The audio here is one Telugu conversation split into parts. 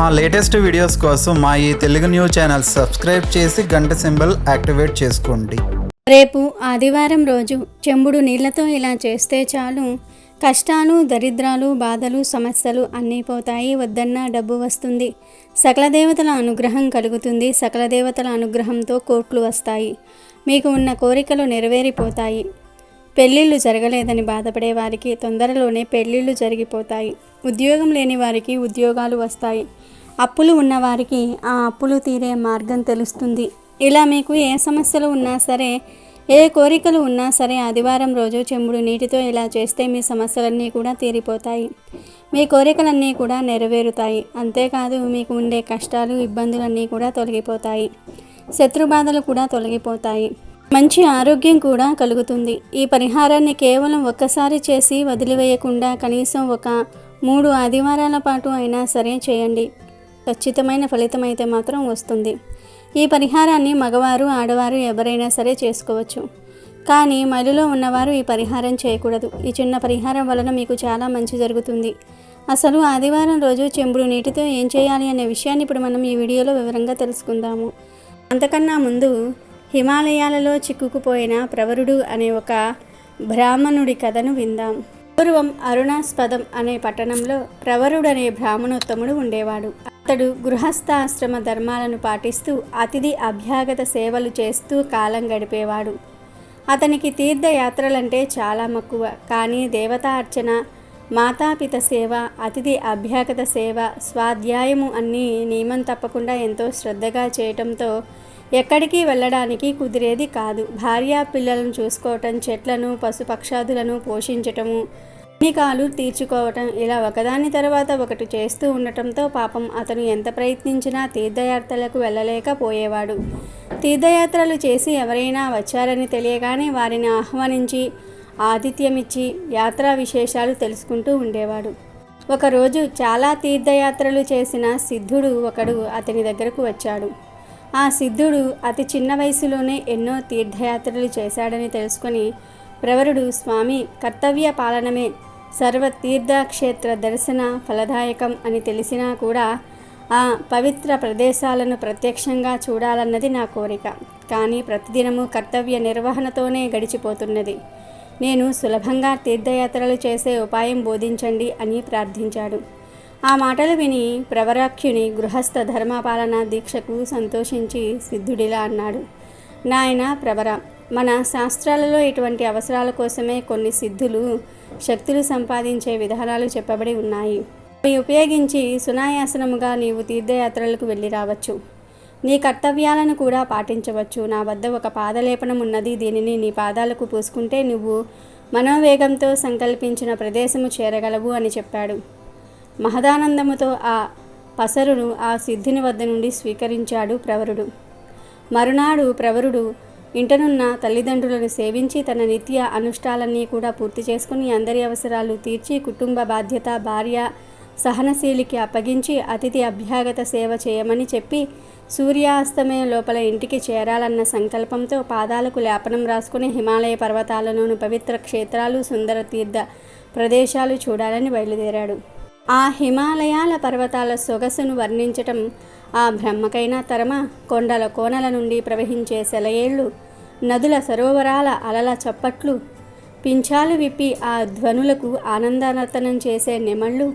మా లేటెస్ట్ వీడియోస్ కోసం మా ఈ తెలుగు న్యూస్ ఛానల్ సబ్స్క్రైబ్ చేసి గంట సింబల్ యాక్టివేట్ చేసుకోండి. రేపు ఆదివారం రోజు చెంబుడు నీళ్ళతో ఇలా చేస్తే చాలు. కష్టాలు దరిద్రాలు బాధలు సమస్యలు అన్నీ పోతాయి. వద్దన్నా డబ్బు వస్తుంది. సకల దేవతల అనుగ్రహం కలుగుతుంది. సకల దేవతల అనుగ్రహంతో కోట్లు వస్తాయి. మీకు ఉన్న కోరికలు నెరవేరిపోతాయి. పెళ్ళిళ్ళు జరగలేదని బాధపడే వారికి తొందరలోనే పెళ్ళిళ్ళు జరిగిపోతాయి. ఉద్యోగం లేని వారికి ఉద్యోగాలు వస్తాయి. అప్పులు ఉన్నవారికి ఆ అప్పులు తీరే మార్గం తెలుస్తుంది. ఇలా మీకు ఏ సమస్యలు ఉన్నా సరే ఏ కోరికలు ఉన్నా సరే ఆదివారం రోజు చెంబుడు నీటితో ఇలా చేస్తే మీ సమస్యలన్నీ కూడా తీరిపోతాయి. మీ కోరికలన్నీ కూడా నెరవేరుతాయి. అంతేకాదు మీకు ఉండే కష్టాలు ఇబ్బందులన్నీ కూడా తొలగిపోతాయి. శత్రుబాధలు కూడా తొలగిపోతాయి. మంచి ఆరోగ్యం కూడా కలుగుతుంది. ఈ పరిహారాన్ని కేవలం ఒక్కసారి చేసి వదిలివేయకుండా కనీసం ఒక మూడు ఆదివారాల పాటు అయినా సరే చేయండి. ఖచ్చితమైన ఫలితం అయితే మాత్రం వస్తుంది. ఈ పరిహారాన్ని మగవారు ఆడవారు ఎవరైనా సరే చేసుకోవచ్చు. కానీ మడిలో ఉన్నవారు ఈ పరిహారం చేయకూడదు. ఈ చిన్న పరిహారం వలన మీకు చాలా మంచి జరుగుతుంది. అసలు ఆదివారం రోజు చెంబుడు నీటితో ఏం చేయాలి అనే విషయాన్ని ఇప్పుడు మనం ఈ వీడియోలో వివరంగా తెలుసుకుందాము. అంతకన్నా ముందు హిమాలయాలలో చిక్కుకుపోయిన ప్రవరుడు అనే ఒక బ్రాహ్మణుడి కథను విందాం. పూర్వం అరుణాస్పదం అనే పట్టణంలో ప్రవరుడు అనే బ్రాహ్మణోత్తముడు ఉండేవాడు. అతడు గృహస్థాశ్రమ ధర్మాలను పాటిస్తూ అతిథి అభ్యాగత సేవలు చేస్తూ కాలం గడిపేవాడు. అతనికి తీర్థయాత్రలంటే చాలా మక్కువ. కానీ దేవతా అర్చన మాతాపిత సేవ అతిథి అభ్యాగత సేవ స్వాధ్యాయము అన్నీ నియమం తప్పకుండా ఎంతో శ్రద్ధగా చేయటంతో ఎక్కడికి వెళ్ళడానికి కుదిరేది కాదు. భార్యా పిల్లలను చూసుకోవటం చెట్లను పశుపక్షాదులను పోషించటము కాలు తీర్చుకోవటం ఇలా ఒకదాని తర్వాత ఒకటి చేస్తూ ఉండటంతో పాపం అతను ఎంత ప్రయత్నించినా తీర్థయాత్రలకు వెళ్ళలేకపోయేవాడు. తీర్థయాత్రలు చేసి ఎవరైనా వచ్చారని తెలియగానే వారిని ఆహ్వానించి ఆతిథ్యమిచ్చి యాత్రా విశేషాలు తెలుసుకుంటూ ఉండేవాడు. ఒకరోజు చాలా తీర్థయాత్రలు చేసిన సిద్ధుడు ఒకడు అతని దగ్గరకు వచ్చాడు. ఆ సిద్ధుడు అతి చిన్న వయసులోనే ఎన్నో తీర్థయాత్రలు చేశాడని తెలుసుకొని ప్రవరుడు స్వామి కర్తవ్య పాలనమే. సర్వ తీర్థక్షేత్ర దర్శన ఫలదాయకం అని తెలిసినా కూడా ఆ పవిత్ర ప్రదేశాలను ప్రత్యక్షంగా చూడాలన్నది నా కోరిక. కానీ ప్రతిదినము కర్తవ్య నిర్వహణతోనే గడిచిపోతున్నది. నేను సులభంగా తీర్థయాత్రలు చేసే ఉపాయం బోధించండి అని ప్రార్థించాడు. ఆ మాటలు విని ప్రవరాఖ్యుని గృహస్థ ధర్మపాలన దీక్షకు సంతోషించి సిద్ధుడిలా అన్నాడు. నాయన ప్రవర మన శాస్త్రాలలో ఇటువంటి అవసరాల కోసమే కొన్ని సిద్ధులు శక్తులు సంపాదించే విధానాలు చెప్పబడి ఉన్నాయి. అవి ఉపయోగించి సునాయాసనముగా నీవు తీర్థయాత్రలకు వెళ్ళి రావచ్చు. నీ కర్తవ్యాలను కూడా పాటించవచ్చు. నా వద్ద ఒక పాదలేపనం ఉన్నది. దీనిని నీ పాదాలకు పూసుకుంటే నువ్వు మనోవేగంతో సంకల్పించిన ప్రదేశము చేరగలవు అని చెప్పాడు. మహదానందముతో ఆ పసరును ఆ సిద్ధిని వద్ద నుండి స్వీకరించాడు ప్రవరుడు. మరునాడు ప్రవరుడు ఇంటనున్న తల్లిదండ్రులను సేవించి తన నిత్య అనుష్ఠాలన్నీ కూడా పూర్తి చేసుకుని అందరి అవసరాలు తీర్చి కుటుంబ బాధ్యత భార్య సహనశీలికి అప్పగించి అతిథి అభ్యాగత సేవ చేయమని చెప్పి సూర్యాస్తమయం లోపల ఇంటికి చేరాలన్న సంకల్పంతో పాదాలకు లేపనం రాసుకుని హిమాలయ పర్వతాలలోని పవిత్ర క్షేత్రాలు సుందర తీర్థ ప్రదేశాలు చూడాలని బయలుదేరాడు. ఆ హిమాలయాల పర్వతాల సొగసును వర్ణించటం ఆ బ్రహ్మకైనా తరమ కొండల కోనల నుండి ప్రవహించే సెలయేళ్ళు నదుల సరోవరాల అలల చప్పట్లు పింఛాలు విప్పి ఆ ధ్వనులకు ఆనందనర్తనం చేసే నిమళ్ళు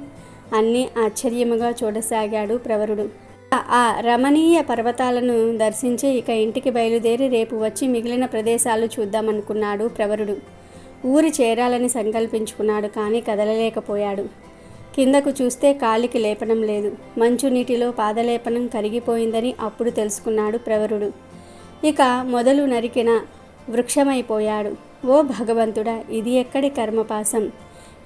అన్నీ ఆశ్చర్యముగా చూడసాగాడు ప్రవరుడు. ఆ రమణీయ పర్వతాలను దర్శించి ఇక ఇంటికి బయలుదేరి రేపు వచ్చి మిగిలిన ప్రదేశాలు చూద్దామనుకున్నాడు ప్రవరుడు. ఊరి చేరాలని సంకల్పించుకున్నాడు కానీ కదలలేకపోయాడు. కిందకు చూస్తే కాలికి లేపనం లేదు. మంచు నీటిలో పాదలేపనం కరిగిపోయిందని అప్పుడు తెలుసుకున్నాడు ప్రవరుడు. ఇక మొదలు నరికిన వృక్షమైపోయాడు. ఓ భగవంతుడా ఇది ఎక్కడి కర్మపాసం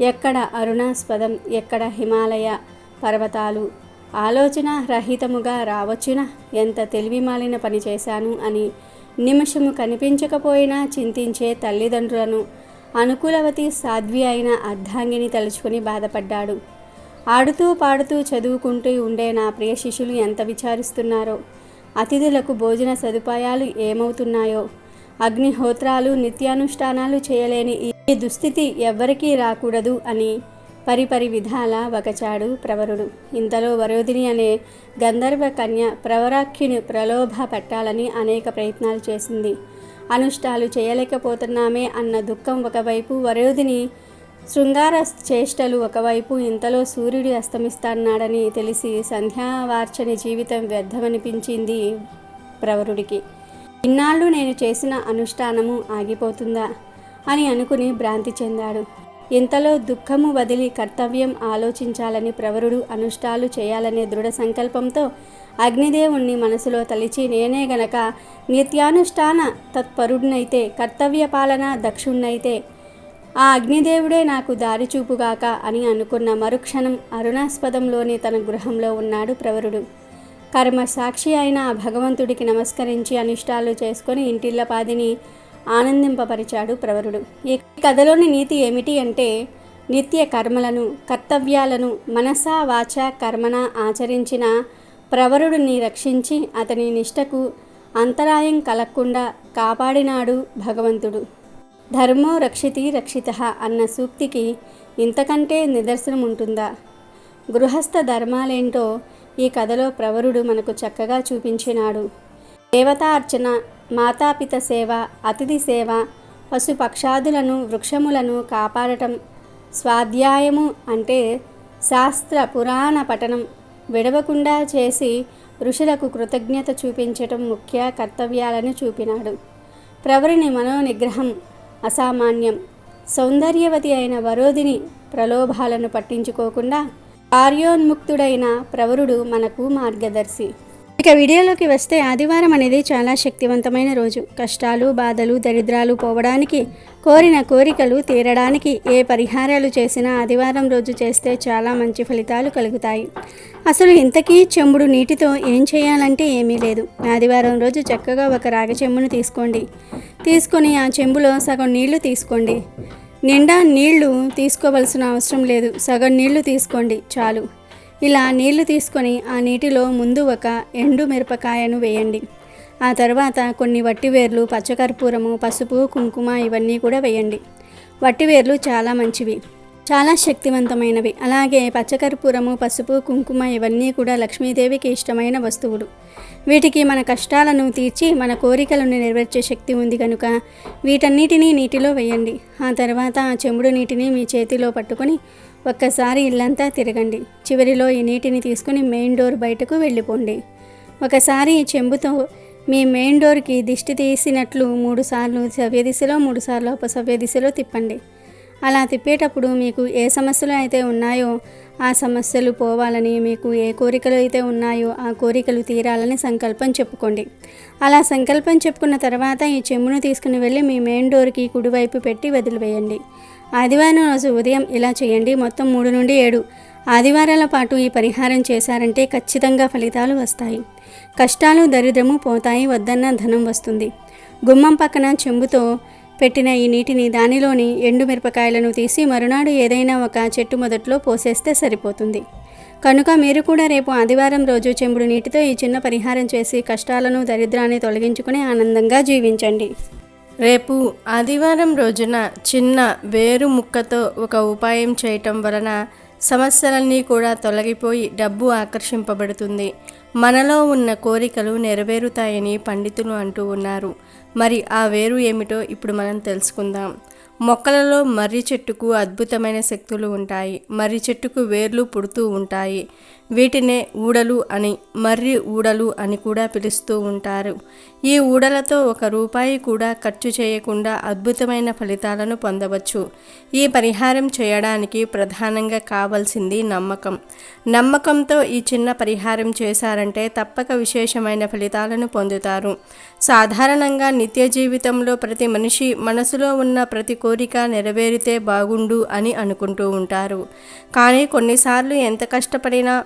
ఎక్కడ అరుణాస్పదం? ఎక్కడ హిమాలయ పర్వతాలు? ఆలోచన రహితముగా రావచ్చున? ఎంత తెలివిమాలిన పని చేశాను అని నిమిషము కనిపించకపోయినా చింతించే తల్లిదండ్రులను అనుకూలవతి సాధ్వి అయిన అర్ధాంగిని తలుచుకుని బాధపడ్డాడు. ఆడుతూ పాడుతూ చదువుకుంటూ ఉండే నా ప్రియ శిష్యులు ఎంత విచారిస్తున్నారో. అతిథులకు భోజన సదుపాయాలు ఏమవుతున్నాయో. అగ్నిహోత్రాలు నిత్యానుష్ఠానాలు చేయలేని ఈ దుస్థితి ఎవ్వరికీ రాకూడదు అని పరిపరి విధాల ఒకచాడు ప్రవరుడు. ఇంతలో వరోధిని అనే గంధర్వ కన్య ప్రవరాఖ్యుని ప్రలోభ పెట్టాలని అనేక ప్రయత్నాలు చేసింది. అనుష్ఠాలు చేయలేకపోతున్నామే అన్న దుఃఖం ఒకవైపు వరోధిని శృంగార చేష్టలు ఒకవైపు ఇంతలో సూర్యుడు అస్తమిస్తాన్నాడని తెలిసి సంధ్యావార్చని జీవితం వ్యర్థమనిపించింది ప్రవరుడికి. ఇన్నాళ్ళు నేను చేసిన అనుష్ఠానము ఆగిపోతుందా? అని అనుకుని భ్రాంతి చెందాడు. ఇంతలో దుఃఖము వదిలి కర్తవ్యం ఆలోచించాలని ప్రవరుడు అనుష్ఠాలు చేయాలనే దృఢ సంకల్పంతో అగ్నిదేవుణ్ణి మనసులో తలిచి నేనే గనక నిత్యానుష్ఠాన తత్పరుడినైతే కర్తవ్య పాలన దక్షుణ్ణైతే ఆ అగ్నిదేవుడే నాకు దారి చూపుగాక అని అనుకున్న మరుక్షణం అరుణాస్పదంలోని తన గృహంలో ఉన్నాడు ప్రవరుడు. కర్మ సాక్షి అయిన ఆ భగవంతుడికి నమస్కరించి అనిష్టాలు చేసుకొని ఇంటిల్లపాదిని ఆనందింపపరిచాడు ప్రవరుడు. ఈ కథలోని నీతి ఏమిటి అంటే నిత్య కర్మలను కర్తవ్యాలను మనసా వాచ కర్మన ఆచరించిన ప్రవరుడిని రక్షించి అతని నిష్టకు అంతరాయం కలగకుండా కాపాడినాడు భగవంతుడు. ధర్మో రక్షితి రక్షిత అన్న సూక్తికి ఇంతకంటే నిదర్శనం ఉంటుందా గృహస్థ ధర్మాలేంటో ఈ కథలో ప్రవరుడు మనకు చక్కగా చూపించినాడు. దేవతా అర్చన మాతాపిత సేవ అతిథి సేవ పశుపక్షాదులను వృక్షములను కాపాడటం స్వాధ్యాయము అంటే శాస్త్ర పురాణ పఠనం విడవకుండా చేసి ఋషులకు కృతజ్ఞత చూపించటం ముఖ్య కర్తవ్యాలను చూపినాడు. ప్రవరుని మనోనిగ్రహం అసామాన్యం. సౌందర్యవతి అయిన వరోధిని ప్రలోభాలను పట్టించుకోకుండా కార్యోన్ముక్తుడైన ప్రవరుడు మనకు మార్గదర్శి. ఇక వీడియోలోకి వస్తే ఆదివారం అనేది చాలా శక్తివంతమైన రోజు. కష్టాలు బాధలు దరిద్రాలు పోవడానికి కోరిన కోరికలు తీరడానికి ఏ పరిహారాలు చేసినా ఆదివారం రోజు చేస్తే చాలా మంచి ఫలితాలు కలుగుతాయి. అసలు ఇంతకీ చెంబుడు నీటితో ఏం చేయాలంటే ఏమీ లేదు. ఆదివారం రోజు చక్కగా ఒక రాగి చెంబును తీసుకోండి. తీసుకొని ఆ చెంబులో సగం నీళ్ళు తీసుకోండి. నిండా నీళ్ళు తీసుకోవలసిన అవసరం లేదు. సగం నీళ్ళు తీసుకోండి చాలు. ఇలా నీళ్ళు తీసుకొని ఆ నీటిలో ముందు ఒక ఎండు మిరపకాయను వేయండి. ఆ తర్వాత కొన్ని వట్టివేర్లు పచ్చకర్పూరము పసుపు కుంకుమ ఇవన్నీ కూడా వేయండి. వట్టివేర్లు చాలా మంచివి. చాలా శక్తివంతమైనవి. అలాగే పచ్చకర్పూరము పసుపు కుంకుమ ఇవన్నీ కూడా లక్ష్మీదేవికి ఇష్టమైన వస్తువులు. వీటికి మన కష్టాలను తీర్చి మన కోరికలను నెరవేర్చే శక్తి ఉంది కనుక వీటన్నిటినీ నీటిలో వేయండి. ఆ తర్వాత ఆ చెంబుడు నీటిని మీ చేతిలో పట్టుకొని ఒక్కసారి ఇల్లంతా తిరగండి. చివరిలో ఈ నీటిని తీసుకుని మెయిన్ డోర్ బయటకు వెళ్ళిపోండి. ఒకసారి ఈ చెంబుతో మీ మెయిన్ డోర్కి దిష్టి తీసినట్లు మూడుసార్లు సవ్య దిశలో మూడుసార్లు అపసవ్య దిశలో తిప్పండి. అలా తిప్పేటప్పుడు మీకు ఏ సమస్యలు అయితే ఉన్నాయో ఆ సమస్యలు పోవాలని మీకు ఏ కోరికలు అయితే ఉన్నాయో ఆ కోరికలు తీరాలని సంకల్పం చెప్పుకోండి. అలా సంకల్పం చెప్పుకున్న తర్వాత ఈ చెంబును తీసుకుని వెళ్ళి మీ మెయిన్ డోర్కి కుడివైపు పెట్టి వదిలివేయండి. ఆదివారం రోజు ఉదయం ఇలా చేయండి. మొత్తం మూడు నుండి ఏడు. ఆదివారాల పాటు ఈ పరిహారం చేశారంటే ఖచ్చితంగా ఫలితాలు వస్తాయి. కష్టాలు దరిద్రము పోతాయి. వద్దన్న ధనం వస్తుంది. గుమ్మం పక్కన చెంబుతో పెట్టిన ఈ నీటిని దానిలోని ఎండు మిరపకాయలను తీసి మరునాడు ఏదైనా ఒక చెట్టు మొదట్లో పోసేస్తే సరిపోతుంది. కనుక మీరు కూడా రేపు ఆదివారం రోజు చెంబుడు నీటితో ఈ చిన్న పరిహారం చేసి కష్టాలను దరిద్రాన్ని తొలగించుకుని ఆనందంగా జీవించండి. రేపు ఆదివారం రోజున చిన్న వేరు ముక్కతో ఒక ఉపాయం చేయటం వలన సమస్యలన్నీ కూడా తొలగిపోయి డబ్బు ఆకర్షింపబడుతుంది. మనలో ఉన్న కోరికలు నెరవేరుతాయని పండితులు అంటూ ఉన్నారు. మరి ఆ వేరు ఏమిటో ఇప్పుడు మనం తెలుసుకుందాం. మొక్కలలో మర్రి చెట్టుకు అద్భుతమైన శక్తులు ఉంటాయి. మర్రి చెట్టుకు వేర్లు పుడుతూ ఉంటాయి. వీటినే ఊడలు అని మర్రి ఊడలు అని కూడా పిలుస్తూ ఉంటారు. ఈ ఊడలతో ఒక రూపాయి కూడా ఖర్చు చేయకుండా అద్భుతమైన ఫలితాలను పొందవచ్చు. ఈ పరిహారం చేయడానికి ప్రధానంగా కావాల్సింది నమ్మకం. నమ్మకంతో ఈ చిన్న పరిహారం చేశారంటే తప్పక విశేషమైన ఫలితాలను పొందుతారు. సాధారణంగా నిత్య జీవితంలో ప్రతి మనిషి మనసులో ఉన్న ప్రతి కోరిక నెరవేరితే బాగుండు అని అనుకుంటూ ఉంటారు. కానీ కొన్నిసార్లు ఎంత కష్టపడినా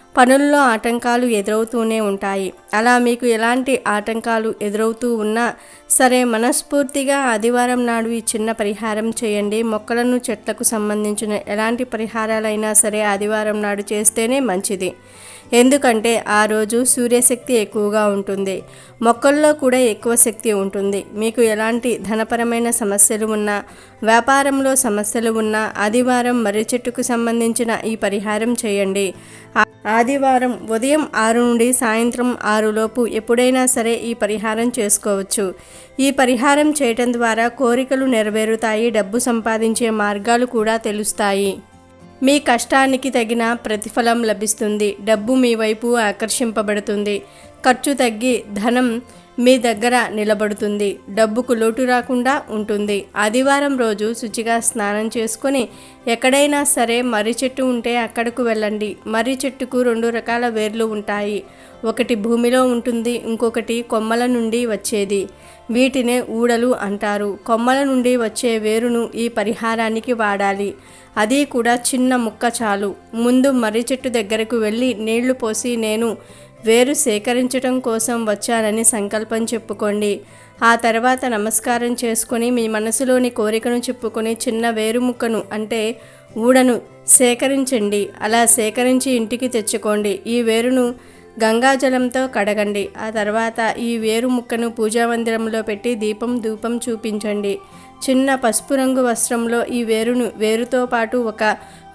పనుల్లో ఆటంకాలు ఎదురవుతూనే ఉంటాయి. అలా మీకు ఎలాంటి ఆటంకాలు ఎదురవుతూ ఉన్నా సరే మనస్ఫూర్తిగా ఆదివారం నాడు ఈ చిన్న పరిహారం చేయండి. మొక్కలను చెట్లకు సంబంధించిన ఎలాంటి పరిహారాలైనా సరే ఆదివారం నాడు చేస్తేనే మంచిది. ఎందుకంటే ఆ రోజు సూర్యశక్తి ఎక్కువగా ఉంటుంది. మొక్కల్లో కూడా ఎక్కువ శక్తి ఉంటుంది. మీకు ఎలాంటి ధనపరమైన సమస్యలు ఉన్నా వ్యాపారంలో సమస్యలు ఉన్నా ఆదివారం మర్రి చెట్టుకు సంబంధించిన ఈ పరిహారం చేయండి. ఆ- ఆదివారం ఉదయం ఆరు నుండి సాయంత్రం ఆరులోపు ఎప్పుడైనా సరే ఈ పరిహారం చేసుకోవచ్చు. ఈ పరిహారం చేయటం ద్వారా కోరికలు నెరవేరుతాయి డబ్బు సంపాదించే మార్గాలు కూడా తెలుస్తాయి. మీ కష్టానికి తగిన ప్రతిఫలం లభిస్తుంది. డబ్బు మీ వైపు ఆకర్షింపబడుతుంది. ఖర్చు తగ్గి ధనం మీ దగ్గర నిలబడుతుంది. డబ్బుకు లోటు రాకుండా ఉంటుంది. ఆదివారం రోజు శుచిగా స్నానం చేసుకొని ఎక్కడైనా సరే మర్రి చెట్టు ఉంటే అక్కడకు వెళ్ళండి. మర్రి చెట్టుకు రెండు రకాల వేర్లు ఉంటాయి. ఒకటి భూమిలో ఉంటుంది ఇంకొకటి కొమ్మల నుండి వచ్చేది. వీటినే ఊడలు అంటారు. కొమ్మల నుండి వచ్చే వేరును ఈ పరిహారానికి వాడాలి. అది కూడా చిన్న ముక్క చాలు. ముందు మర్రి చెట్టు దగ్గరకు వెళ్ళి నీళ్ళు పోసి నేను వేరు సేకరించడం కోసం వచ్చానని సంకల్పం చెప్పుకోండి. ఆ తర్వాత నమస్కారం చేసుకొని మీ మనసులోని కోరికను చెప్పుకొని చిన్న వేరు ముక్కను అంటే ఊడను సేకరించండి. అలా సేకరించి ఇంటికి తెచ్చుకోండి. ఈ వేరును గంగాజలంతో కడగండి. ఆ తర్వాత ఈ వేరు ముక్కను పూజా మందిరంలో పెట్టి దీపం ధూపం చూపించండి. చిన్న పసుపు రంగు వస్త్రంలో ఈ వేరును వేరుతో పాటు ఒక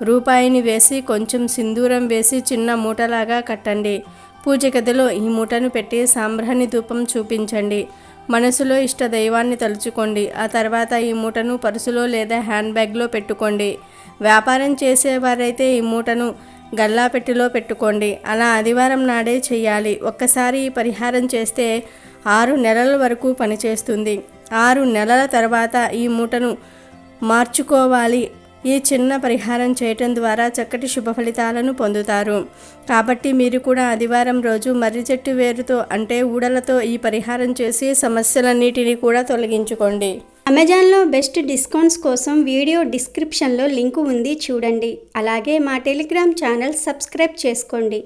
రూపాయిని వేసి కొంచెం సింధూరం వేసి చిన్న మూటలాగా కట్టండి. పూజ గదిలో ఈ మూటను పెట్టి సాంబ్రాణి ధూపం చూపించండి. మనసులో ఇష్ట దైవాన్ని తలుచుకోండి. ఆ తర్వాత ఈ మూటను పర్సులో లేదా హ్యాండ్ బ్యాగ్లో పెట్టుకోండి. వ్యాపారం చేసేవారైతే ఈ మూటను గల్లాపెట్టిలో పెట్టుకోండి. అలా ఆదివారం నాడే చేయాలి ఒక్కసారి ఈ పరిహారం చేస్తే ఆరు నెలల వరకు పనిచేస్తుంది. ఆరు నెలల తర్వాత ఈ మూటను మార్చుకోవాలి. ఈ చిన్న పరిహారం చేయటం ద్వారా చక్కటి శుభ ఫలితాలను పొందుతారు. కాబట్టి మీరు కూడా ఆదివారం రోజు మర్రి చెట్టు వేరుతో అంటే ఊడలతో ఈ పరిహారం చేసి సమస్యలన్నిటినీ కూడా తొలగించుకోండి. అమెజాన్లో బెస్ట్ డిస్కౌంట్స్ కోసం వీడియో డిస్క్రిప్షన్లో లింకు ఉంది చూడండి. అలాగే మా టెలిగ్రామ్ ఛానల్ సబ్స్క్రైబ్ చేసుకోండి.